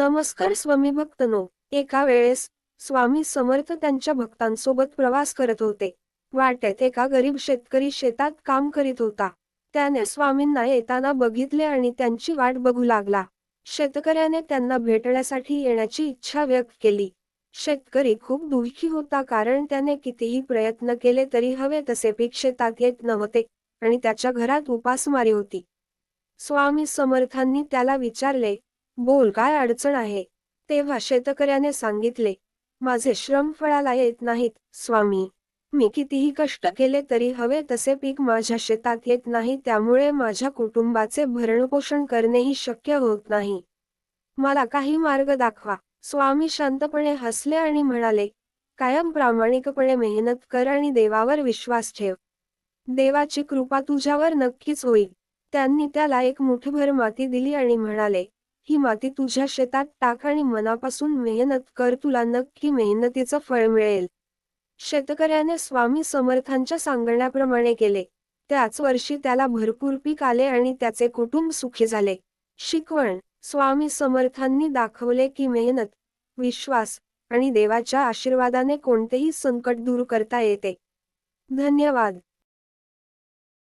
नमस्कार स्वामी भक्तनो. एका वेळेस स्वामी समर्थ त्यांच्या भक्तांसोबत प्रवास करत होते. वाटेत एका गरीब शेतकरी शेतात काम करीत होता. त्याने स्वामींना येताना बघितले आणि त्यांची वाट बघू लागला. शेतकऱ्याने त्यांना भेटण्यासाठी येण्याची इच्छा व्यक्त केली. शेतकरी खूप दुःखी होता कारण त्याने कितीही प्रयत्न केले तरी हवे तसे पीक शेतात येत नव्हते आणि त्याच्या घरात उपासमारी होती. स्वामी समर्थांनी त्याला विचारले बोल काय अडचण आहे? तेव्हा शेतकऱ्याने सांगितले माझे श्रम फळाला येत नाहीत स्वामी. मी कितीही कष्ट केले तरी हवे तसे पीक माझ्या शेतात येत नाही त्यामुळे माझ्या कुटुंबाचे भरणपोषण करणेही शक्य होत नाही. मला काही मार्ग दाखवा. स्वामी शांतपणे हसले आणि म्हणाले कायम प्रामाणिकपणे मेहनत कर आणि देवावर विश्वास ठेव. देवाची कृपा तुझ्यावर नक्कीच होईल. त्यांनी त्याला एक मुठभर माती दिली आणि म्हणाले ही माती तुझ्या शेतात टाक आणि मनापासून मेहनत कर तुला नक्की मेहनतीचं फळ मिळेल. शेतकऱ्याने स्वामी समर्थांच्या सांगण्याप्रमाणे केले. त्याच वर्षी त्याला भरपूर पीक आले आणि त्याचे कुटुंब सुखी झाले. शिकवण स्वामी समर्थांनी दाखवले की मेहनत विश्वास आणि देवाच्या आशीर्वादाने कोणतेही संकट दूर करता येते. धन्यवाद.